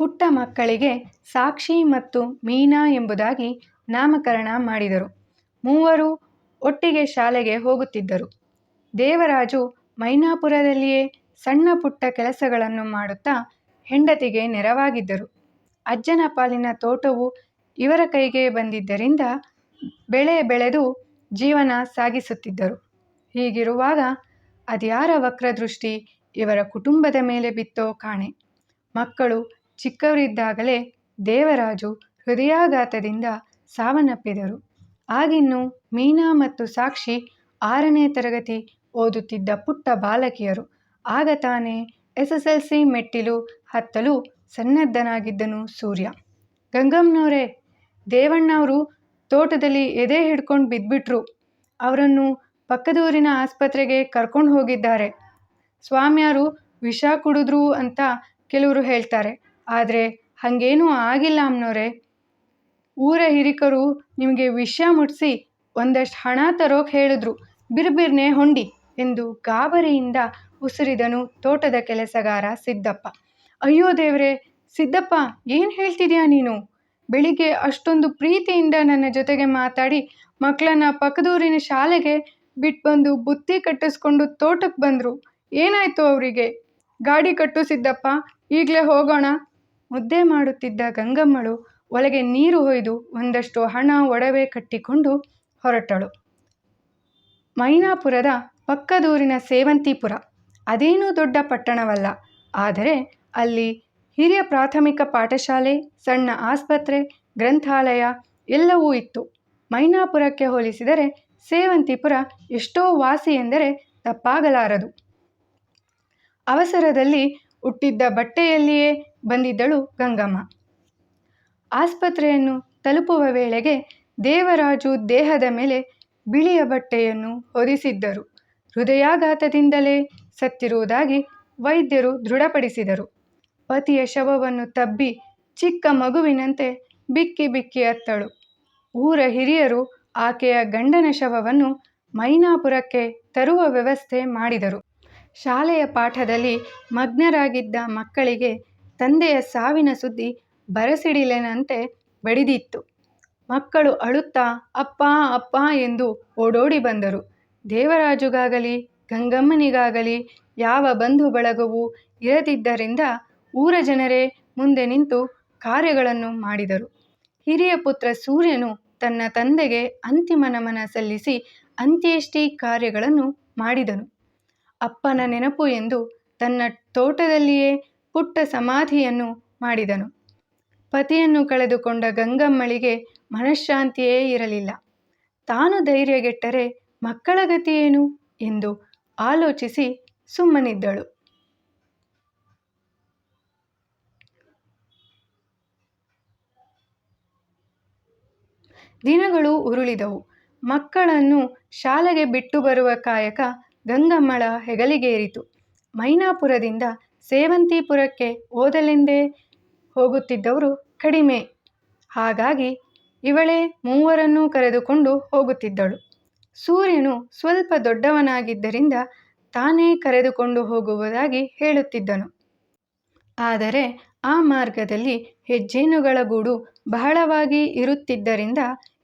ಪುಟ್ಟ ಮಕ್ಕಳಿಗೆ ಸಾಕ್ಷಿ ಮತ್ತು ಮೀನಾ ಎಂಬುದಾಗಿ ನಾಮಕರಣ ಮಾಡಿದರು. ಮೂವರು ಒಟ್ಟಿಗೆ ಶಾಲೆಗೆ ಹೋಗುತ್ತಿದ್ದರು. ದೇವರಾಜು ಮೈನಾಪುರದಲ್ಲಿಯೇ ಸಣ್ಣ ಪುಟ್ಟ ಕೆಲಸಗಳನ್ನು ಮಾಡುತ್ತಾ ಹೆಂಡತಿಗೆ ನೆರವಾಗಿದ್ದರು. ಅಜ್ಜನ ಪಾಲಿನ ತೋಟವು ಇವರ ಕೈಗೆ ಬಂದಿದ್ದರಿಂದ ಬೆಳೆ ಬೆಳೆದು ಜೀವನ ಸಾಗಿಸುತ್ತಿದ್ದರು. ಹೀಗಿರುವಾಗ ಅದ್ಯಾರ ವಕ್ರದೃಷ್ಟಿ ಇವರ ಕುಟುಂಬದ ಮೇಲೆ ಬಿತ್ತೋ ಕಾಣೆ. ಮಕ್ಕಳು ಚಿಕ್ಕವರಿದ್ದಾಗಲೇ ದೇವರಾಜು ಹೃದಯಾಘಾತದಿಂದ ಸಾವನ್ನಪ್ಪಿದರು. ಆಗಿನ್ನೂ ಮೀನಾ ಮತ್ತು ಸಾಕ್ಷಿ ಆರನೇ ತರಗತಿ ಓದುತ್ತಿದ್ದ ಪುಟ್ಟ ಬಾಲಕಿಯರು. ಆಗ ತಾನೇ ಎಸ್. ಎಸ್. ಎಲ್. ಸಿ. ಮೆಟ್ಟಿಲು ಹತ್ತಲು ಸನ್ನದ್ಧನಾಗಿದ್ದನು ಸೂರ್ಯ. ಗಂಗಮ್ಮನೋರೆ, ದೇವಣ್ಣವರು ತೋಟದಲ್ಲಿ ಎದೆ ಹಿಡ್ಕೊಂಡು ಬಿದ್ದುಬಿಟ್ರು ಅವರನ್ನು ಪಕ್ಕದೂರಿನ ಆಸ್ಪತ್ರೆಗೆ ಕರ್ಕೊಂಡು ಹೋಗಿದ್ದಾರೆ. ಸ್ವಾಮ್ಯಾರು ವಿಷ ಕುಡಿದ್ರು ಅಂತ ಕೆಲವರು ಹೇಳ್ತಾರೆ. ಆದ್ರೆ ಹಾಗೇನೂ ಆಗಿಲ್ಲ ಅಮ್ನೋರೆ. ಊರ ಹಿರಿಕರು ನಿಮಗೆ ವಿಷಯ ಮುಟ್ಟಿಸಿ ಒಂದಷ್ಟು ಹಣ ತರೋಕೆ ಹೇಳಿದ್ರು. ಬಿರ್ಬಿರ್ನೆ ಹೊಂಡಿ ಎಂದು ಗಾಬರಿಯಿಂದ ಉಸಿರಿದನು ತೋಟದ ಕೆಲಸಗಾರ ಸಿದ್ದಪ್ಪ. ಅಯ್ಯೋ ದೇವ್ರೆ ಸಿದ್ದಪ್ಪ ಏನು ಹೇಳ್ತಿದ್ಯಾ ನೀನು? ಬೆಳಿಗ್ಗೆ ಅಷ್ಟೊಂದು ಪ್ರೀತಿಯಿಂದ ನನ್ನ ಜೊತೆಗೆ ಮಾತಾಡಿ ಮಕ್ಕಳನ್ನ ಪಕ್ಕದೂರಿನ ಶಾಲೆಗೆ ಬಿಟ್ಟು ಬಂದು ಬುತ್ತಿ ಕಟ್ಟಿಸ್ಕೊಂಡು ತೋಟಕ್ಕೆ ಬಂದರು ಏನಾಯಿತು ಅವರಿಗೆ ಗಾಡಿ ಕಟ್ಟು ಸಿದ್ದಪ್ಪ, ಈಗಲೇ ಹೋಗೋಣ. ಮುದ್ದೆ ಮಾಡುತ್ತಿದ್ದ ಗಂಗಮ್ಮಳು ಒಳಗೆ ನೀರು ಹೊಯ್ದು ಒಂದಷ್ಟು ಹಣ ಒಡವೆ ಕಟ್ಟಿಕೊಂಡು ಹೊರಟಳು. ಮೈನಾಪುರದ ಪಕ್ಕದೂರಿನ ಸೇವಂತಿಪುರ. ಅದೇನೂ ದೊಡ್ಡ ಪಟ್ಟಣವಲ್ಲ. ಆದರೆ ಅಲ್ಲಿ ಹಿರಿಯ ಪ್ರಾಥಮಿಕ ಪಾಠಶಾಲೆ, ಸಣ್ಣ ಆಸ್ಪತ್ರೆ, ಗ್ರಂಥಾಲಯ ಎಲ್ಲವೂ ಇತ್ತು. ಮೈನಾಪುರಕ್ಕೆ ಹೋಲಿಸಿದರೆ ಸೇವಂತಿಪುರ ಎಷ್ಟೋ ವಾಸಿ ಎಂದರೆ ತಪ್ಪಾಗಲಾರದು. ಅವಸರದಲ್ಲಿ ಉಟ್ಟಿದ್ದ ಬಟ್ಟೆಯಲ್ಲಿಯೇ ಬಂದಿದ್ದಳು ಗಂಗಮ್ಮ. ಆಸ್ಪತ್ರೆಯನ್ನು ತಲುಪುವ ವೇಳೆಗೆ ದೇವರಾಜು ದೇಹದ ಮೇಲೆ ಬಿಳಿಯ ಬಟ್ಟೆಯನ್ನು ಹೊದಿಸಿದ್ದರು. ಹೃದಯಾಘಾತದಿಂದಲೇ ಸತ್ತಿರುವುದಾಗಿ ವೈದ್ಯರು ದೃಢಪಡಿಸಿದರು. ಪತಿಯ ಶವವನ್ನು ತಬ್ಬಿ ಚಿಕ್ಕ ಮಗುವಿನಂತೆ ಬಿಕ್ಕಿ ಬಿಕ್ಕಿ ಅತ್ತಳು. ಊರ ಹಿರಿಯರು ಆಕೆಯ ಗಂಡನ ಶವವನ್ನು ಮೈನಾಪುರಕ್ಕೆ ತರುವ ವ್ಯವಸ್ಥೆ ಮಾಡಿದರು. ಶಾಲೆಯ ಪಾಠದಲ್ಲಿ ಮಗ್ನರಾಗಿದ್ದ ಮಕ್ಕಳಿಗೆ ತಂದೆಯ ಸಾವಿನ ಸುದ್ದಿ ಬರಸಿಡಿಲೆನಂತೆ ಬಡಿದಿತ್ತು. ಮಕ್ಕಳು ಅಳುತ್ತಾ, ಅಪ್ಪ ಅಪ್ಪ ಎಂದು ಓಡೋಡಿ ಬಂದರು. ದೇವರಾಜುಗಾಗಲಿ, ಗಂಗಮ್ಮನಿಗಾಗಲಿ ಯಾವ ಬಂಧು ಬಳಗವೂ ಇರದಿದ್ದರಿಂದ ಊರ ಜನರೇ ಮುಂದೆ ನಿಂತು ಕಾರ್ಯಗಳನ್ನು ಮಾಡಿದರು. ಹಿರಿಯ ಪುತ್ರ ಸೂರ್ಯನು ತನ್ನ ತಂದೆಗೆ ಅಂತಿಮ ನಮನ ಸಲ್ಲಿಸಿ ಅಂತ್ಯೇಷ್ಟಿ ಕಾರ್ಯಗಳನ್ನು ಮಾಡಿದನು. ಅಪ್ಪನ ನೆನಪು ಎಂದು ತನ್ನ ತೋಟದಲ್ಲಿಯೇ ಪುಟ್ಟ ಸಮಾಧಿಯನ್ನು ಮಾಡಿದನು. ಪತಿಯನ್ನು ಕಳೆದುಕೊಂಡ ಗಂಗಮ್ಮಳಿಗೆ ಮನಃಶಾಂತಿಯೇ ಇರಲಿಲ್ಲ. ತಾನು ಧೈರ್ಯಗೆಟ್ಟರೆ ಮಕ್ಕಳ ಗತಿಯೇನು ಎಂದು ಆಲೋಚಿಸಿ ಸುಮ್ಮನಿದ್ದಳು. ದಿನಗಳು ಉರುಳಿದವು. ಮಕ್ಕಳನ್ನು ಶಾಲೆಗೆ ಬಿಟ್ಟು ಬರುವ ಕಾಯಕ ಗಂಗಮ್ಮಳ ಹೆಗಲಿಗೇರಿತು. ಮೈನಾಪುರದಿಂದ ಸೇವಂತಿಪುರಕ್ಕೆ ಓದಲೆಂದೇ ಹೋಗುತ್ತಿದ್ದವರು ಕಡಿಮೆ. ಹಾಗಾಗಿ ಇವಳೇ ಮೂವರನ್ನೂ ಕರೆದುಕೊಂಡು ಹೋಗುತ್ತಿದ್ದಳು. ಸೂರ್ಯನು ಸ್ವಲ್ಪ ದೊಡ್ಡವನಾಗಿದ್ದರಿಂದ ತಾನೇ ಕರೆದುಕೊಂಡು ಹೋಗುವುದಾಗಿ ಹೇಳುತ್ತಿದ್ದನು. ಆದರೆ ಆ ಮಾರ್ಗದಲ್ಲಿ ಹೆಜ್ಜೇನುಗಳ ಗೂಡು ಬಹಳವಾಗಿ ಇರುತ್ತಿದ್ದರಿಂದ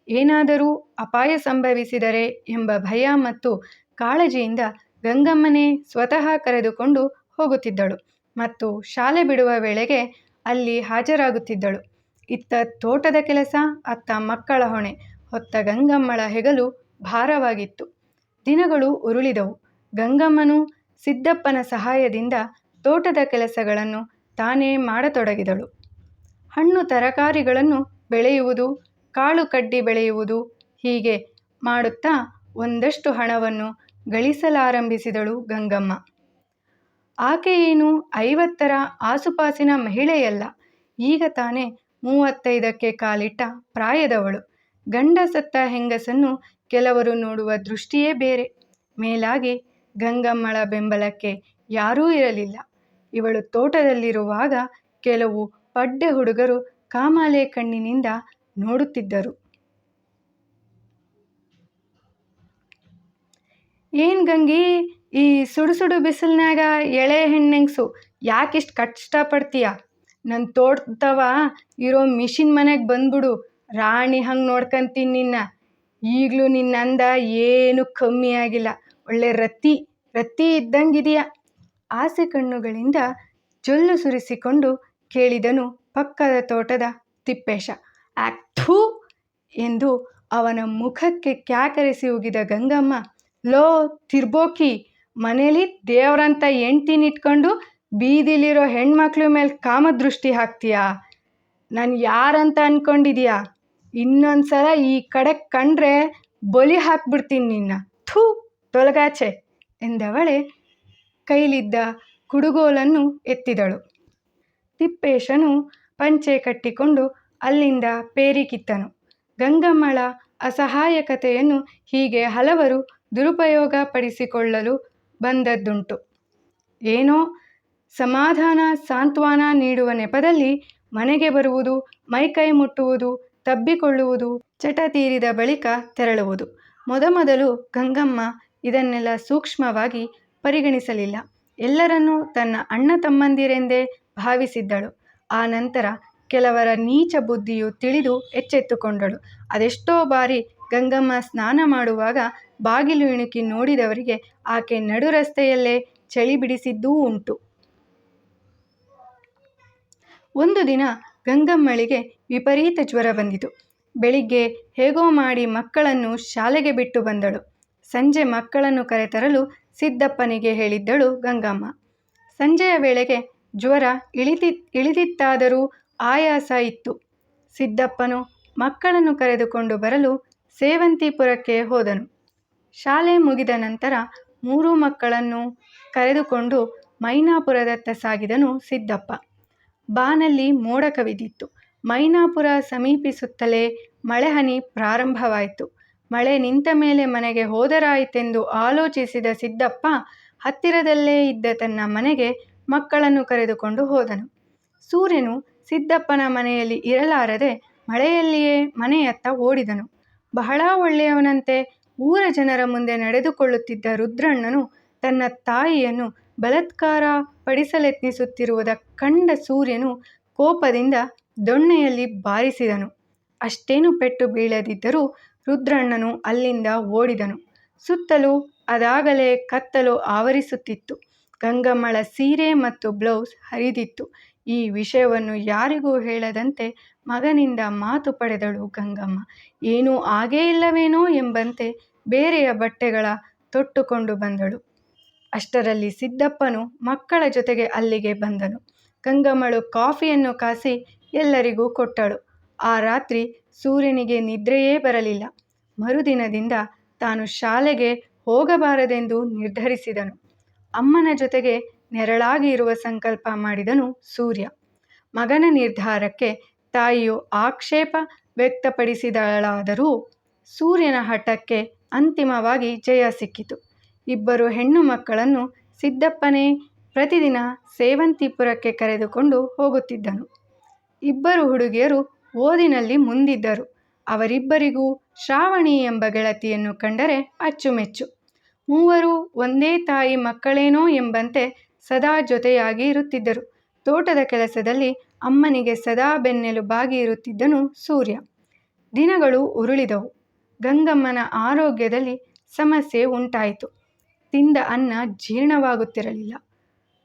ಏನಾದರೂ ಅಪಾಯ ಸಂಭವಿಸಿದರೆ ಎಂಬ ಭಯ ಮತ್ತು ಕಾಳಜಿಯಿಂದ ಗಂಗಮ್ಮನೇ ಸ್ವತಃ ಕರೆದುಕೊಂಡು ಹೋಗುತ್ತಿದ್ದಳು ಮತ್ತು ಶಾಲೆ ಬಿಡುವ ವೇಳೆಗೆ ಅಲ್ಲಿ ಹಾಜರಾಗುತ್ತಿದ್ದಳು. ಇತ್ತ ತೋಟದ ಕೆಲಸ, ಅತ್ತ ಮಕ್ಕಳ ಹೊಣೆ ಹೊತ್ತ ಗಂಗಮ್ಮಳ ಹೆಗಲು ಭಾರವಾಗಿತ್ತು. ದಿನಗಳು ಉರುಳಿದವು. ಗಂಗಮ್ಮನು ಸಿದ್ದಪ್ಪನ ಸಹಾಯದಿಂದ ತೋಟದ ಕೆಲಸಗಳನ್ನು ತಾನೇ ಮಾಡತೊಡಗಿದಳು. ಹಣ್ಣು ತರಕಾರಿಗಳನ್ನು ಬೆಳೆಯುವುದು, ಕಾಳು ಕಡ್ಡಿ ಬೆಳೆಯುವುದು ಹೀಗೆ ಮಾಡುತ್ತಾ ಒಂದಷ್ಟು ಹಣವನ್ನು ಗಳಿಸಲಾರಂಭಿಸಿದಳು ಗಂಗಮ್ಮ. ಆಕೆಯೇನು ಐವತ್ತರ ಆಸುಪಾಸಿನ ಮಹಿಳೆಯಲ್ಲ. ಈಗ ತಾನೇ ಮೂವತ್ತೈದಕ್ಕೆ ಕಾಲಿಟ್ಟ ಪ್ರಾಯದವಳು. ಗಂಡ ಸತ್ತ ಹೆಂಗಸನ್ನು ಕೆಲವರು ನೋಡುವ ದೃಷ್ಟಿಯೇ ಬೇರೆ. ಮೇಲಾಗಿ ಗಂಗಮ್ಮಳ ಬೆಂಬಲಕ್ಕೆ ಯಾರೂ ಇರಲಿಲ್ಲ. ಇವಳು ತೋಟದಲ್ಲಿರುವಾಗ ಕೆಲವು ಪಡ್ಡೆ ಹುಡುಗರು ಕಾಮಾಲೆ ಕಣ್ಣಿನಿಂದ ನೋಡುತ್ತಿದ್ದರು. ಏನ್ ಗಂಗಿ? ಈ ಸುಡು ಸುಡು ಬಿಸಿಲ್ನ್ಯಾಗ ಎಳೆ ಹೆಣ್ಣೆಂಗ್ಸು ಯಾಕಿಷ್ಟು ಕಷ್ಟಪಡ್ತೀಯ? ನನ್ನ ತೋಟದವ ಇರೋ ಮಿಷಿನ್ ಮನೆಗೆ ಬಂದ್ಬಿಡು, ರಾಣಿ ಹಂಗೆ ನೋಡ್ಕಂತೀನಿ ನಿನ್ನ. ಈಗಲೂ ನಿನ್ನ ಅಂದ ಏನು ಕಮ್ಮಿ ಆಗಿಲ್ಲ. ಒಳ್ಳೆ ರತಿ ರತಿ ಇದ್ದಂಗಿದೆಯಾ. ಆಸೆ ಕಣ್ಣುಗಳಿಂದ ಜೊಲ್ಲು ಸುರಿಸಿಕೊಂಡು ಕೇಳಿದನು ಪಕ್ಕದ ತೋಟದ ತಿಪ್ಪೇಶ. ಆಕ್ಥೂ ಎಂದು ಅವನ ಮುಖಕ್ಕೆ ಕ್ಯಾಕರಿಸಿ ಉಗಿದ ಗಂಗಮ್ಮ ಲೋ, ತಿರ್ಬೋಕಿ. ಮನೇಲಿ ದೇವ್ರಂತ ಹೆಂಡ್ತಿನಿಟ್ಕೊಂಡು ಬೀದಿಲಿರೋ ಹೆಣ್ಮಕ್ಳ ಮೇಲೆ ಕಾಮದೃಷ್ಟಿ ಹಾಕ್ತೀಯಾ? ನಾನು ಯಾರಂತ ಅಂದ್ಕೊಂಡಿದ್ದೀಯಾ ಇನ್ನೊಂದು ಸಲ ಈ ಕಡೆ ಕಂಡ್ರೆ ಬಲಿ ಹಾಕ್ಬಿಡ್ತೀನಿ ನಿನ್ನ. ಥೂ, ತೊಲಗಾಚೆ ಎಂದವಳೆ ಕೈಲಿದ್ದ ಕುಡುಗೋಲನ್ನು ಎತ್ತಿದಳು. ತಿಪ್ಪೇಶನು ಪಂಚೆ ಕಟ್ಟಿಕೊಂಡು ಅಲ್ಲಿಂದ ಪೇರಿ ಕಿತ್ತನು ಗಂಗಮ್ಮಳ ಅಸಹಾಯಕತೆಯನ್ನು ಹೀಗೆ ಹಲವರು ದುರುಪಯೋಗ ಪಡಿಸಿಕೊಳ್ಳಲು ಬಂದದ್ದುಂಟು. ಏನೋ ಸಮಾಧಾನ ಸಾಂತ್ವನ ನೀಡುವ ನೆಪದಲ್ಲಿ ಮನೆಗೆ ಬರುವುದು, ಮೈಕೈ ಮುಟ್ಟುವುದು, ತಬ್ಬಿಕೊಳ್ಳುವುದು, ಚಟ ತೀರಿದ ಬಳಿಕ ತೆರಳುವುದು. ಮೊದಮೊದಲು ಗಂಗಮ್ಮ ಇದನ್ನೆಲ್ಲ ಸೂಕ್ಷ್ಮವಾಗಿ ಪರಿಗಣಿಸಲಿಲ್ಲ. ಎಲ್ಲರನ್ನೂ ತನ್ನ ಅಣ್ಣ ತಮ್ಮಂದಿರೆಂದೇ ಭಾವಿಸಿದ್ದಳು. ಆ ನಂತರ ಕೆಲವರ ನೀಚ ಬುದ್ಧಿಯು ತಿಳಿದು ಎಚ್ಚೆತ್ತುಕೊಂಡಳು. ಅದೆಷ್ಟೋ ಬಾರಿ ಗಂಗಮ್ಮ ಸ್ನಾನ ಮಾಡುವಾಗ ಬಾಗಿಲು ಇಣುಕಿ ನೋಡಿದವರಿಗೆ ಆಕೆ ನಡು ರಸ್ತೆಯಲ್ಲೇ ಚಳಿ ಬಿಡಿಸಿದ್ದೂ ಉಂಟು. ಒಂದು ದಿನ ಗಂಗಮ್ಮಳಿಗೆ ವಿಪರೀತ ಜ್ವರ ಬಂದಿತು. ಬೆಳಿಗ್ಗೆ ಹೇಗೋ ಮಾಡಿ ಮಕ್ಕಳನ್ನು ಶಾಲೆಗೆ ಬಿಟ್ಟು ಬಂದಳು. ಸಂಜೆ ಮಕ್ಕಳನ್ನು ಕರೆತರಲು ಸಿದ್ದಪ್ಪನಿಗೆ ಹೇಳಿದ್ದಳು ಗಂಗಮ್ಮ. ಸಂಜೆಯ ವೇಳೆಗೆ ಜ್ವರ ಇಳಿತಿ, ಇಳಿದಿತ್ತಾದರೂ ಆಯಾಸ ಇತ್ತು. ಸಿದ್ದಪ್ಪನು ಮಕ್ಕಳನ್ನು ಕರೆದುಕೊಂಡು ಬರಲು ಸೇವಂತಿಪುರಕ್ಕೆ ಹೋದನು. ಶಾಲೆ ಮುಗಿದ ನಂತರ ಮೂರು ಮಕ್ಕಳನ್ನು ಕರೆದುಕೊಂಡು ಮೈನಾಪುರದತ್ತ ಸಾಗಿದನು ಸಿದ್ದಪ್ಪ. ಬಾನಲ್ಲಿ ಮೋಡ ಕವಿದಿತ್ತು ಮೈನಾಪುರ ಸಮೀಪಿಸುತ್ತಲೇ ಮಳೆಹನಿ ಪ್ರಾರಂಭವಾಯಿತು. ಮಳೆ ನಿಂತ ಮೇಲೆ ಮನೆಗೆ ಹೋದರಾಯಿತೆಂದು ಆಲೋಚಿಸಿದ ಸಿದ್ದಪ್ಪ ಹತ್ತಿರದಲ್ಲೇ ಇದ್ದ ತನ್ನ ಮನೆಗೆ ಮಕ್ಕಳನ್ನು ಕರೆದುಕೊಂಡು ಹೋದನು. ಸೂರ್ಯನು ಸಿದ್ದಪ್ಪನ ಮನೆಯಲ್ಲಿ ಇರಲಾರದೆ ಮಳೆಯಲ್ಲಿಯೇ ಮನೆಯತ್ತ ಓಡಿದನು. ಬಹಳ ಒಳ್ಳೆಯವನಂತೆ. ಊರ ಜನರ ಮುಂದೆ ನಡೆದುಕೊಳ್ಳುತ್ತಿದ್ದ ರುದ್ರಣ್ಣನು ತನ್ನ ತಾಯಿಯನ್ನು ಬಲತ್ಕಾರ ಪಡಿಸಲೆತ್ನಿಸುತ್ತಿರುವುದ ಕಂಡ ಸೂರ್ಯನು ಕೋಪದಿಂದ ದೊಣ್ಣೆಯಲ್ಲಿ ಬಾರಿಸಿದನು. ಅಷ್ಟೇನು ಪೆಟ್ಟು ಬೀಳದಿದ್ದರೂ ರುದ್ರಣ್ಣನು ಅಲ್ಲಿಂದ ಓಡಿದನು. ಸುತ್ತಲೂ, ಅದಾಗಲೇ ಕತ್ತಲು ಆವರಿಸುತ್ತಿತ್ತು. ಗಂಗಮ್ಮಳ ಸೀರೆ ಮತ್ತು ಬ್ಲೌಸ್ ಹರಿದಿತ್ತು. ಈ ವಿಷಯವನ್ನು ಯಾರಿಗೂ ಹೇಳದಂತೆ ಮಗನಿಂದ ಮಾತು ಪಡೆದಳು ಗಂಗಮ್ಮ. ಏನೂ ಆಗೇ ಇಲ್ಲವೇನೋ ಎಂಬಂತೆ ಬೇರೆಯ ಬಟ್ಟೆಗಳ ತೊಟ್ಟುಕೊಂಡು ಬಂದಳು. ಅಷ್ಟರಲ್ಲಿ ಸಿದ್ದಪ್ಪನು ಮಕ್ಕಳ ಜೊತೆಗೆ ಅಲ್ಲಿಗೆ ಬಂದನು. ಗಂಗಮ್ಮಳು ಕಾಫಿಯನ್ನು ಕಾಸಿ ಎಲ್ಲರಿಗೂ ಕೊಟ್ಟಳು. ಆ ರಾತ್ರಿ ಸೂರ್ಯನಿಗೆ ನಿದ್ರೆಯೇ ಬರಲಿಲ್ಲ. ಮರುದಿನದಿಂದ ತಾನು ಶಾಲೆಗೆ ಹೋಗಬಾರದೆಂದು ನಿರ್ಧರಿಸಿದನು. ಅಮ್ಮನ ಜೊತೆಗೆ ನೆರಳಾಗಿ ಇರುವ ಸಂಕಲ್ಪ ಮಾಡಿದನು ಸೂರ್ಯ. ಮಗನ ನಿರ್ಧಾರಕ್ಕೆ ತಾಯಿಯು ಆಕ್ಷೇಪ ವ್ಯಕ್ತಪಡಿಸಿದಳಾದರೂ ಸೂರ್ಯನ ಹಠಕ್ಕೆ ಅಂತಿಮವಾಗಿ ಜಯ ಸಿಕ್ಕಿತು. ಇಬ್ಬರು ಹೆಣ್ಣು ಮಕ್ಕಳನ್ನು ಸಿದ್ದಪ್ಪನೇ ಪ್ರತಿದಿನ ಸೇವಂತಿಪುರಕ್ಕೆ ಕರೆದುಕೊಂಡು ಹೋಗುತ್ತಿದ್ದನು. ಇಬ್ಬರು ಹುಡುಗಿಯರು ಓದಿನಲ್ಲಿ ಮುಂದಿದ್ದರು. ಅವರಿಬ್ಬರಿಗೂ ಶ್ರಾವಣಿ ಎಂಬ ಗೆಳತಿಯನ್ನು ಕಂಡರೆ ಅಚ್ಚುಮೆಚ್ಚು. ಮೂವರು ಒಂದೇ ತಾಯಿ ಮಕ್ಕಳೇನೋ ಎಂಬಂತೆ ಸದಾ ಜೊತೆಯಾಗಿ ಇರುತ್ತಿದ್ದರು. ತೋಟದ ಕೆಲಸದಲ್ಲಿ ಅಮ್ಮನಿಗೆ ಸದಾ ಬೆನ್ನೆಲುಬಾಗಿ ಇರುತ್ತಿದ್ದನು ಸೂರ್ಯ. ದಿನಗಳು ಉರುಳಿದವು. ಗಂಗಮ್ಮನ ಆರೋಗ್ಯದಲ್ಲಿ ಸಮಸ್ಯೆ ಉಂಟಾಯಿತು. ತಿಂದ ಅನ್ನ ಜೀರ್ಣವಾಗುತ್ತಿರಲಿಲ್ಲ.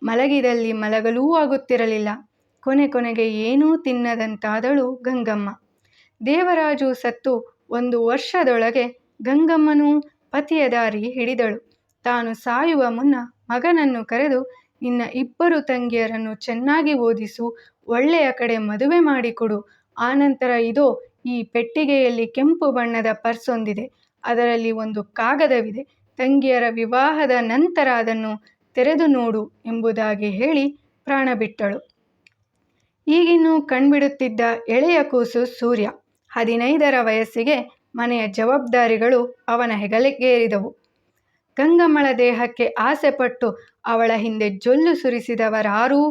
ಮಲಗಿದಲ್ಲಿ ಮಲಗಲೂ ಆಗುತ್ತಿರಲಿಲ್ಲ. ಕೊನೆ ಕೊನೆಗೆ ಏನೂ ತಿನ್ನದಂತಾದಳು ಗಂಗಮ್ಮ. ದೇವರಾಜು ಸತ್ತು ಒಂದು ವರ್ಷದೊಳಗೆ ಗಂಗಮ್ಮನೂ ಪತಿಯ ದಾರಿ ಹಿಡಿದಳು. ತಾನು ಸಾಯುವ ಮುನ್ನ ಮಗನನ್ನು ಕರೆದು ನಿನ್ನ ಇಬ್ಬರು ತಂಗಿಯರನ್ನು ಚೆನ್ನಾಗಿ ಓದಿಸು, ಒಳ್ಳೆಯ ಕಡೆ ಮದುವೆ ಮಾಡಿಕೊಡು. ಆನಂತರ ಇದೋ, ಈ ಪೆಟ್ಟಿಗೆಯಲ್ಲಿ ಕೆಂಪು ಬಣ್ಣದ ಪರ್ಸೊಂದಿದೆ ಅದರಲ್ಲಿ ಒಂದು ಕಾಗದವಿದೆ. ತಂಗಿಯರ ವಿವಾಹದ ನಂತರ ಅದನ್ನು ತೆರೆದು ನೋಡು ಎಂಬುದಾಗಿ ಹೇಳಿ ಪ್ರಾಣ ಬಿಟ್ಟಳು. ಈಗಿನ್ನೂ ಕಣ್ಬಿಡುತ್ತಿದ್ದ ಎಳೆಯ ಕೂಸು ಸೂರ್ಯ. ಹದಿನೈದರ ವಯಸ್ಸಿಗೆ ಮನೆಯ ಜವಾಬ್ದಾರಿಗಳು ಅವನ ಹೆಗಲಿಗೇರಿದವು. ಗಂಗಮ್ಮಳ ದೇಹಕ್ಕೆ ಆಸೆಪಟ್ಟು ಅವಳ ಹಿಂದೆ ಜೊಲ್ಲು ಸುರಿಸಿದವರಾರೂ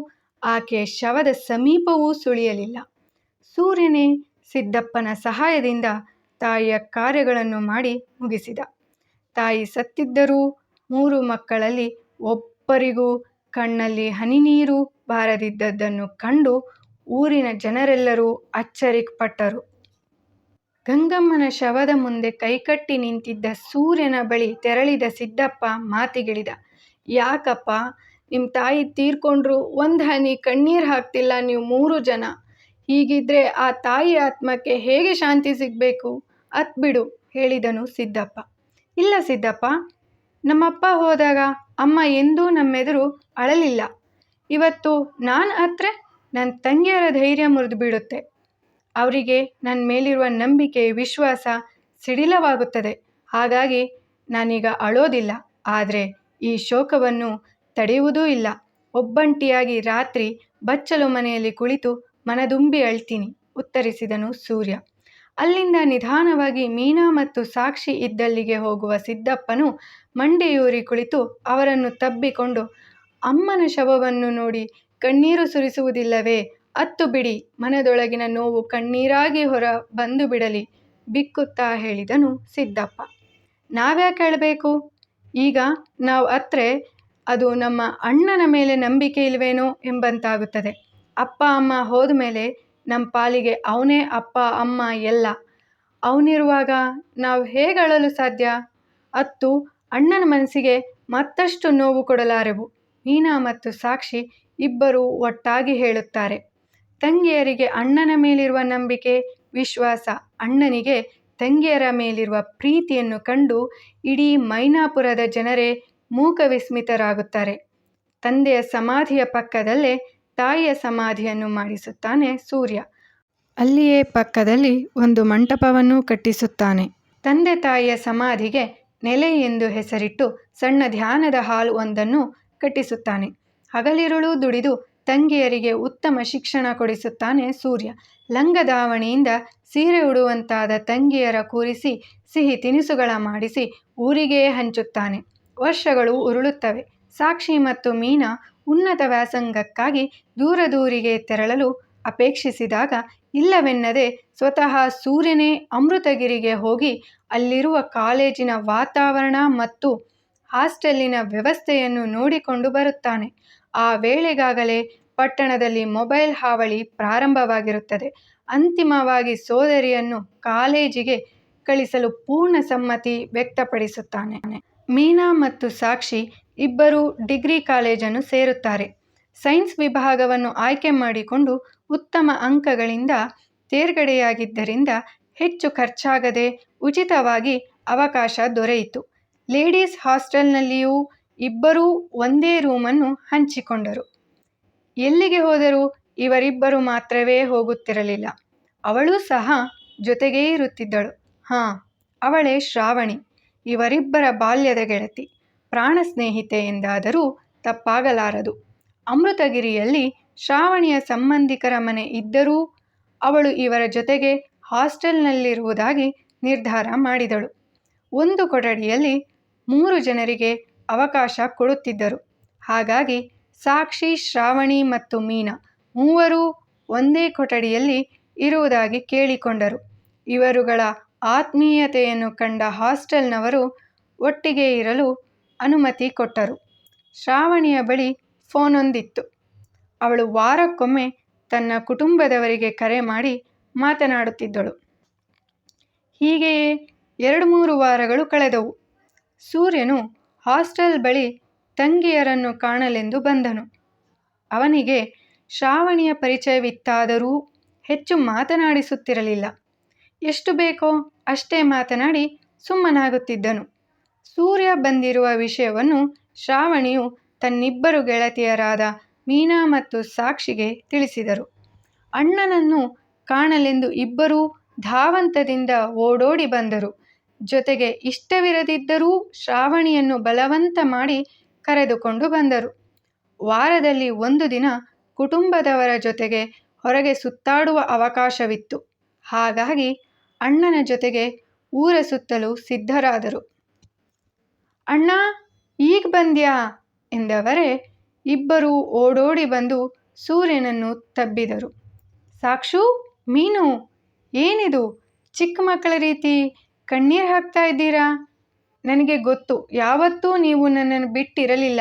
ಆಕೆಯ ಶವದ ಸಮೀಪವೂ ಸುಳಿಯಲಿಲ್ಲ ಸೂರ್ಯನೇ ಸಿದ್ದಪ್ಪನ ಸಹಾಯದಿಂದ ತಾಯಿಯ ಕಾರ್ಯಗಳನ್ನು ಮಾಡಿ ಮುಗಿಸಿದ ತಾಯಿ ಸತ್ತಿದ್ದರೂ ಮೂರು ಮಕ್ಕಳಲ್ಲಿ ಒಬ್ಬರಿಗೂ ಕಣ್ಣಲ್ಲಿ ಹನಿ ನೀರು ಬಾರದಿದ್ದದ್ದನ್ನು ಕಂಡು ಊರಿನ ಜನರೆಲ್ಲರೂ ಅಚ್ಚರಿಪಟ್ಟರು. ಗಂಗಮ್ಮನ ಶವದ ಮುಂದೆ ಕೈಕಟ್ಟಿ ನಿಂತಿದ್ದ ಸೂರ್ಯನ ಬಳಿ ತೆರಳಿದ ಸಿದ್ದಪ್ಪ ಮಾತಿಗಿಳಿದ. "ಯಾಕಪ್ಪ, ನಿಮ್ಮ ತಾಯಿ ತೀರ್ಕೊಂಡ್ರು ಒಂದು ಹನಿ ಕಣ್ಣೀರು ಹಾಕ್ತಿಲ್ಲ ನೀವು ಮೂರು ಜನ. ಹೀಗಿದ್ರೆ ಆ ತಾಯಿ ಆತ್ಮಕ್ಕೆ ಹೇಗೆ ಶಾಂತಿ ಸಿಗಬೇಕು ಅತ್ಬಿಡು" ಹೇಳಿದನು ಸಿದ್ದಪ್ಪ. "ಇಲ್ಲ ಸಿದ್ದಪ್ಪ, ನಮ್ಮಪ್ಪ ಹೋದಾಗ ಅಮ್ಮ ಎಂದೂ ನಮ್ಮೆದುರು ಅಳಲಿಲ್ಲ. ಇವತ್ತು ನಾನು ಅತ್ರೆ ನನ್ನ ತಂಗಿಯರ ಧೈರ್ಯ ಮುರ್ದ್ಬಿಡುತ್ತೆ. ಅವ್ರಿಗೆ ನನ್ನ ಮೇಲಿರುವ ನಂಬಿಕೆ, ವಿಶ್ವಾಸ ಸಿಡಿಲವಾಗುತ್ತದೆ ಹಾಗಾಗಿ ನಾನೀಗ ಅಳೋದಿಲ್ಲ. ಆದರೆ ಈ ಶೋಕವನ್ನು ತಡೆಯುವುದೂ ಇಲ್ಲ. ಒಬ್ಬಂಟಿಯಾಗಿ ರಾತ್ರಿ ಬಚ್ಚಲು ಮನೆಯಲ್ಲಿ ಕುಳಿತು ಮನದುಂಬಿ ಅಳ್ತೀನಿ" ಉತ್ತರಿಸಿದನು ಸೂರ್ಯ. ಅಲ್ಲಿಂದ ನಿಧಾನವಾಗಿ ಮೀನಾ ಮತ್ತು ಸಾಕ್ಷಿ ಇದ್ದಲ್ಲಿಗೆ ಹೋಗುವ ಸಿದ್ದಪ್ಪನು ಮಂಡೆಯೂರಿ ಕುಳಿತು ಅವರನ್ನು ತಬ್ಬಿಕೊಂಡು "ಅಮ್ಮನ ಶವವನ್ನು ನೋಡಿ ಕಣ್ಣೀರು ಸುರಿಸುವುದಿಲ್ಲವೇ? ಅತ್ತು ಬಿಡಿ. ಮನದೊಳಗಿನ ನೋವು ಕಣ್ಣೀರಾಗಿ ಹೊರ ಬಂದು ಬಿಡಲಿ, ಬಿಕ್ಕುತ್ತಾ ಹೇಳಿದನು ಸಿದ್ದಪ್ಪ. ನಾವ್ಯಾಕೆ ಹೇಳಬೇಕು ಈಗ ನಾವು ಅತ್ರೆ ಅದು ನಮ್ಮ ಅಣ್ಣನ ಮೇಲೆ ನಂಬಿಕೆ ಇಲ್ವೇನೋ ಎಂಬಂತಾಗುತ್ತದೆ. ಅಪ್ಪ, ಅಮ್ಮ ಹೋದ ಮೇಲೆ ನಮ್ಮ ಪಾಲಿಗೆ ಅವನೇ ಅಪ್ಪ, ಅಮ್ಮ ಎಲ್ಲ. ಅವನಿರುವಾಗ ನಾವು ಹೇಗಳಲು ಸಾಧ್ಯ? ಅತ್ತು ಅಣ್ಣನ ಮನಸ್ಸಿಗೆ ಮತ್ತಷ್ಟು ನೋವು ಕೊಡಲಾರೆವು" ಮೀನಾ ಮತ್ತು ಸಾಕ್ಷಿ ಇಬ್ಬರೂ ಒಟ್ಟಾಗಿ ಹೇಳುತ್ತಾರೆ. ತಂಗಿಯರಿಗೆ ಅಣ್ಣನ ಮೇಲಿರುವ ನಂಬಿಕೆ, ವಿಶ್ವಾಸ, ಅಣ್ಣನಿಗೆ ತಂಗಿಯರ ಮೇಲಿರುವ ಪ್ರೀತಿಯನ್ನು ಕಂಡು ಇಡೀ ಮೈನಾಪುರದ ಜನರೇ ಮೂಕವಿಸ್ಮಿತರಾಗುತ್ತಾರೆ. ತಂದೆಯ ಸಮಾಧಿಯ ಪಕ್ಕದಲ್ಲೇ ತಾಯಿಯ ಸಮಾಧಿಯನ್ನು ಮಾಡಿಸುತ್ತಾನೆ ಸೂರ್ಯ. ಅಲ್ಲಿಯೇ ಪಕ್ಕದಲ್ಲಿ ಒಂದು ಮಂಟಪವನ್ನು ಕಟ್ಟಿಸುತ್ತಾನೆ. ತಂದೆ ತಾಯಿಯ ಸಮಾಧಿಗೆ ನೆಲೆ ಎಂದು ಹೆಸರಿಟ್ಟು ಸಣ್ಣ ಧ್ಯಾನದ ಹಾಲ್ ಒಂದನ್ನು ಕಟ್ಟಿಸುತ್ತಾನೆ. ಹಗಲಿರುಳು ದುಡಿದು ತಂಗಿಯರಿಗೆ ಉತ್ತಮ ಶಿಕ್ಷಣ ಕೊಡಿಸುತ್ತಾನೆ ಸೂರ್ಯ. ಲಂಗ ದಾವಣಿಯಿಂದ ಸೀರೆ ಉಡುವಂತಾದ ತಂಗಿಯರ ಕೂರಿಸಿ ಸಿಹಿ ತಿನಿಸುಗಳ ಮಾಡಿಸಿ ಊರಿಗೇ ಹಂಚುತ್ತಾನೆ. ವರ್ಷಗಳು ಉರುಳುತ್ತವೆ. ಸಾಕ್ಷಿ ಮತ್ತು ಮೀನಾ ಉನ್ನತ ವ್ಯಾಸಂಗಕ್ಕಾಗಿ ದೂರದೂರಿಗೆ ತೆರಳಲು ಅಪೇಕ್ಷಿಸಿದಾಗ ಇಲ್ಲವೆನ್ನದೆ ಸ್ವತಃ ಸೂರ್ಯನೇ ಅಮೃತಗಿರಿಗೆ ಹೋಗಿ ಅಲ್ಲಿರುವ ಕಾಲೇಜಿನ ವಾತಾವರಣ ಮತ್ತು ಹಾಸ್ಟೆಲ್ಲಿನ ವ್ಯವಸ್ಥೆಯನ್ನು ನೋಡಿಕೊಂಡು ಬರುತ್ತಾನೆ. ಆ ವೇಳೆಗಾಗಲೇ ಪಟ್ಟಣದಲ್ಲಿ ಮೊಬೈಲ್ ಹಾವಳಿ ಪ್ರಾರಂಭವಾಗಿರುತ್ತದೆ. ಅಂತಿಮವಾಗಿ ಸೋದರಿಯನ್ನು ಕಾಲೇಜಿಗೆ ಕಳಿಸಲು ಪೂರ್ಣ ಸಮ್ಮತಿ ವ್ಯಕ್ತಪಡಿಸುತ್ತಾನೆ. ಮೀನಾ ಮತ್ತು ಸಾಕ್ಷಿ ಇಬ್ಬರೂ ಡಿಗ್ರಿ ಕಾಲೇಜನ್ನು ಸೇರುತ್ತಾರೆ. ಸೈನ್ಸ್ ವಿಭಾಗವನ್ನು ಆಯ್ಕೆ ಮಾಡಿಕೊಂಡು ಉತ್ತಮ ಅಂಕಗಳಿಂದ ತೇರ್ಗಡೆಯಾಗಿದ್ದರಿಂದ ಹೆಚ್ಚು ಖರ್ಚಾಗದೆ ಉಚಿತವಾಗಿ ಅವಕಾಶ ದೊರೆಯಿತು. ಲೇಡೀಸ್ ಹಾಸ್ಟೆಲ್ನಲ್ಲಿಯೂ ಇಬ್ಬರೂ ಒಂದೇ ರೂಮನ್ನು ಹಂಚಿಕೊಂಡರು. ಎಲ್ಲಿಗೆ ಹೋದರೂ ಇವರಿಬ್ಬರು ಮಾತ್ರವೇ ಹೋಗುತ್ತಿರಲಿಲ್ಲ. ಅವಳೂ ಸಹ ಜೊತೆಗೇ ಇರುತ್ತಿದ್ದಳು. ಹಾಂ, ಅವಳೇ ಶ್ರಾವಣಿ. ಇವರಿಬ್ಬರ ಬಾಲ್ಯದ ಗೆಳತಿ. ಪ್ರಾಣ ಸ್ನೇಹಿತೆ ಎಂದಾದರೂ ತಪ್ಪಾಗಲಾರದು. ಅಮೃತಗಿರಿಯಲ್ಲಿ ಶ್ರಾವಣಿಯ ಸಂಬಂಧಿಕರ ಮನೆ ಇದ್ದರೂ ಅವಳು ಇವರ ಜೊತೆಗೆ ಹಾಸ್ಟೆಲ್ನಲ್ಲಿರುವುದಾಗಿ ನಿರ್ಧಾರ ಮಾಡಿದಳು. ಒಂದು ಕೊಠಡಿಯಲ್ಲಿ ಮೂರು ಜನರಿಗೆ ಅವಕಾಶ ಕೊಡುತ್ತಿದ್ದರು. ಹಾಗಾಗಿ ಸಾಕ್ಷಿ, ಶ್ರಾವಣಿ ಮತ್ತು ಮೀನಾ ಮೂವರೂ ಒಂದೇ ಕೊಠಡಿಯಲ್ಲಿ ಇರುವುದಾಗಿ ಕೇಳಿಕೊಂಡರು. ಇವರುಗಳ ಆತ್ಮೀಯತೆಯನ್ನು ಕಂಡ ಹಾಸ್ಟೆಲ್ನವರು ಒಟ್ಟಿಗೆ ಇರಲು ಅನುಮತಿ ಕೊಟ್ಟರು. ಶ್ರಾವಣಿಯ ಬಳಿ ಫೋನೊಂದಿತ್ತು. ಅವಳು ವಾರಕ್ಕೊಮ್ಮೆ ತನ್ನ ಕುಟುಂಬದವರಿಗೆ ಕರೆ ಮಾಡಿ ಮಾತನಾಡುತ್ತಿದ್ದಳು. ಹೀಗೆಯೇ ಎರಡು ಮೂರು ವಾರಗಳು ಕಳೆದವು. ಸೂರ್ಯನು ಹಾಸ್ಟೆಲ್ ಬಳಿ ತಂಗಿಯರನ್ನು ಕಾಣಲೆಂದು ಬಂದನು. ಅವನಿಗೆ, ಶ್ರಾವಣಿಯ ಪರಿಚಯವಿತ್ತಾದರೂ ಹೆಚ್ಚು ಮಾತನಾಡಿಸುತ್ತಿರಲಿಲ್ಲ. ಎಷ್ಟು ಬೇಕೋ ಅಷ್ಟೇ ಮಾತನಾಡಿ ಸುಮ್ಮನಾಗುತ್ತಿದ್ದನು. ಸೂರ್ಯ ಬಂದಿರುವ ವಿಷಯವನ್ನು ಶ್ರಾವಣಿಯು ತನ್ನಿಬ್ಬರು ಗೆಳತಿಯರಾದ ಮೀನಾ ಮತ್ತು ಸಾಕ್ಷಿಗೆ ತಿಳಿಸಿದರು. ಅಣ್ಣನನ್ನು ಕಾಣಲೆಂದು ಇಬ್ಬರೂ ಧಾವಂತದಿಂದ ಓಡೋಡಿ ಬಂದರು. ಜೊತೆಗೆ ಇಷ್ಟವಿರದಿದ್ದರೂ ಶ್ರಾವಣಿಯನ್ನು ಬಲವಂತ ಮಾಡಿ ಕರೆದುಕೊಂಡು ಬಂದರು. ವಾರದಲ್ಲಿ ಒಂದು ದಿನ ಕುಟುಂಬದವರ ಜೊತೆಗೆ ಹೊರಗೆ ಸುತ್ತಾಡುವ ಅವಕಾಶವಿತ್ತು. ಹಾಗಾಗಿ ಅಣ್ಣನ ಜೊತೆಗೆ ಊರ ಸುತ್ತಲು ಸಿದ್ಧರಾದರು. ಅಣ್ಣ, ಈಗ ಬಂದ್ಯಾ" ಎಂದವರೇ ಇಬ್ಬರೂ ಓಡೋಡಿ ಬಂದು ಸೂರ್ಯನನ್ನು ತಬ್ಬಿದರು. ಸಾಕ್ಷು, ಮೀನು, ಏನಿದು ಚಿಕ್ಕ ಮಕ್ಕಳ ರೀತಿ ಕಣ್ಣೀರು ಹಾಕ್ತಾ ಇದ್ದೀರಾ? ನನಗೆ ಗೊತ್ತು. ಯಾವತ್ತೂ ನೀವು ನನ್ನನ್ನು ಬಿಟ್ಟಿರಲಿಲ್ಲ.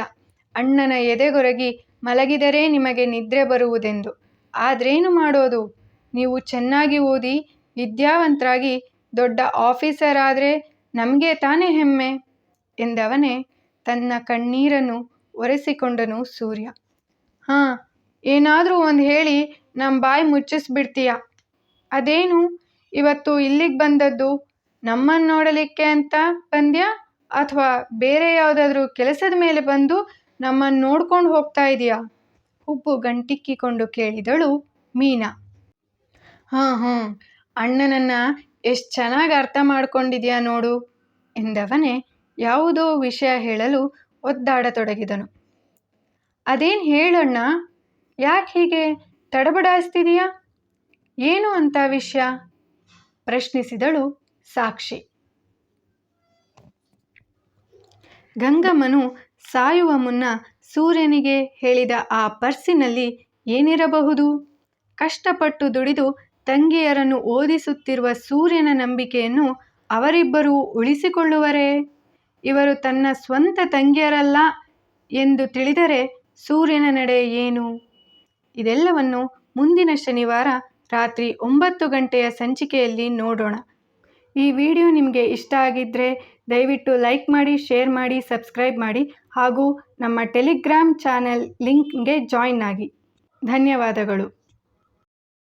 ಅಣ್ಣನ ಎದೆಗೊರಗಿ ಮಲಗಿದರೆ ನಿಮಗೆ ನಿದ್ರೆ ಬರುವುದೆಂದು. ಆದ್ರೇನು ಮಾಡೋದು? ನೀವು ಚೆನ್ನಾಗಿ ಓದಿ, ವಿದ್ಯಾವಂತರಾಗಿ, ದೊಡ್ಡ ಆಫೀಸರ್ ಆದರೆ ನಮಗೆ ತಾನೇ ಹೆಮ್ಮೆ? ಎಂದವನೇ ತನ್ನ ಕಣ್ಣೀರನ್ನು ಒರೆಸಿಕೊಂಡನು ಸೂರ್ಯ. ಹಾಂ, ಏನಾದರೂ ಒಂದು ಹೇಳಿ ನಮ್ಮ ಬಾಯಿ ಮುಚ್ಚಿಸ್ಬಿಡ್ತೀಯ? ಅದೇನು? ಇವತ್ತು ಇಲ್ಲಿಗೆ ಬಂದದ್ದು ನಮ್ಮನ್ನು ನೋಡಲಿಕ್ಕೆ ಅಂತ ಬಂದ್ಯಾ? ಅಥವಾ ಬೇರೆ ಯಾವುದಾದ್ರೂ ಕೆಲಸದ ಮೇಲೆ ಬಂದು ನಮ್ಮನ್ನು ನೋಡ್ಕೊಂಡು ಹೋಗ್ತಾ ಇದೆಯಾ? ಉಬ್ಬು ಗಂಟಿಕ್ಕಿಕೊಂಡು ಕೇಳಿದಳು ಮೀನಾ. ಹಾಂ ಹಾಂ, ಅಣ್ಣನನ್ನು ಎಷ್ಟು ಚೆನ್ನಾಗಿ ಅರ್ಥ ಮಾಡ್ಕೊಂಡಿದ್ಯಾ ನೋಡು ಎಂದವನೇ ಯಾವುದೋ ವಿಷಯ ಹೇಳಲು ಒದ್ದಾಡತೊಡಗಿದನು. ಅದೇನು ಹೇಳಣ್ಣ? ಯಾಕೆ ಹೀಗೆ ತಡಬಡಾಯಿಸ್ತಿದೀಯಾ? ಏನು ಅಂತ ವಿಷಯ? ಪ್ರಶ್ನಿಸಿದಳು ಸಾಕ್ಷಿ. ಗಂಗಮ್ಮನು ಸಾಯುವ ಮುನ್ನ ಸೂರ್ಯನಿಗೆ ಹೇಳಿದ ಆ ಪರ್ಸಿನಲ್ಲಿ ಏನಿರಬಹುದು? ಕಷ್ಟಪಟ್ಟು ದುಡಿದು ತಂಗಿಯರನ್ನು ಓದಿಸುತ್ತಿರುವ ಸೂರ್ಯನ ನಂಬಿಕೆಯನ್ನು ಅವರಿಬ್ಬರೂ ಉಳಿಸಿಕೊಳ್ಳುವರೇ? ಇವರು ತನ್ನ ಸ್ವಂತ ತಂಗಿಯರಲ್ಲ ಎಂದು ತಿಳಿದರೆ ಸೂರ್ಯನ ನಡೆ ಏನು? ಇದೆಲ್ಲವನ್ನು ಮುಂದಿನ ಶನಿವಾರ ರಾತ್ರಿ ಒಂಬತ್ತು ಗಂಟೆಯ ಸಂಚಿಕೆಯಲ್ಲಿ ನೋಡೋಣ. ಈ ವಿಡಿಯೋ ನಿಮಗೆ ಇಷ್ಟ ಆಗಿದ್ದರೆ ದಯವಿಟ್ಟು ಲೈಕ್ ಮಾಡಿ, ಶೇರ್ ಮಾಡಿ, ಸಬ್ಸ್ಕ್ರೈಬ್ ಮಾಡಿ ಹಾಗೂ ನಮ್ಮ ಟೆಲಿಗ್ರಾಮ್ ಚಾನೆಲ್ ಲಿಂಕ್ಗೆ ಜಾಯಿನ್ ಆಗಿ. ಧನ್ಯವಾದಗಳು.